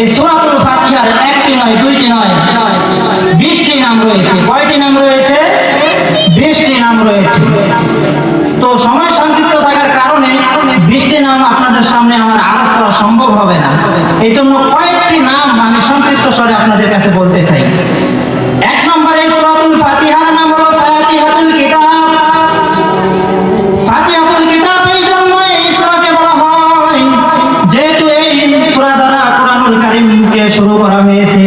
এই সুরাতুল ফাতিহার একটি নয়, দুইটি নয়, বিশটি নাম রয়েছে। কয়টি নাম রয়েছে? বিশটি নাম রয়েছে। তো সময় সংক্ষিপ্ত থাকার কারণে বিশটি নাম আপনাদের সামনে আমার আরজ করা সম্ভব হবে না। এই জন্য কয়েকটি নাম আমি সংক্ষিপ্ত স্বরে আপনাদের কাছে বলতে চাই। শুরু করা হয়েছে।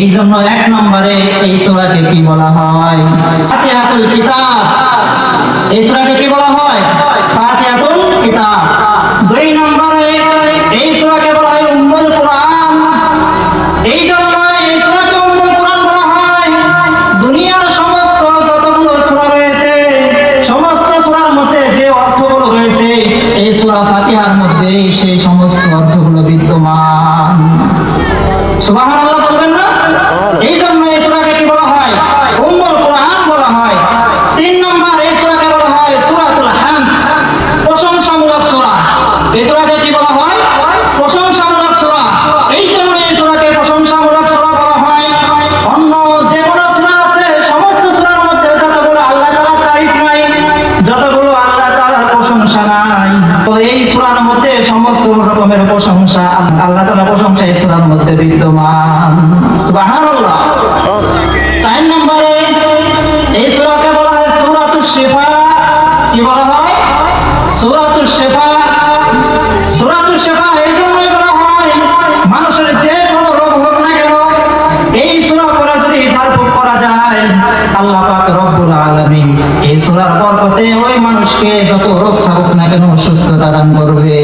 এই জন্য এক নম্বরে এই সূরাকে কি বলা হয়? এই কি বলা হয়? দুনিয়ার রয়েছে, সমস্ত মধ্যে যে রয়েছে, এই মধ্যে সেই সমস্ত অর্থগুলো বিদ্যমান। সুবহানাল্লাহ বলবেন না? এই জন্য এই সুরার মধ্যে সমস্ত রকমের প্রশংসা আল্লাহ তালা প্রশংসা এই সুরার মধ্যে বিদ্যমান। সুবহানাল্লাহ। চার নম্বরে এই সুরাকে বলা হয় সূরাতুশ শেফা। কি বলা হয়? সূরাতুশ শিফা। আল্লাহ পাক রব্বুল আলামিন এই সূরার বরকতে ওই মানুষকে যত রোগ থাকুক না কেন সুস্থতা দান করবে।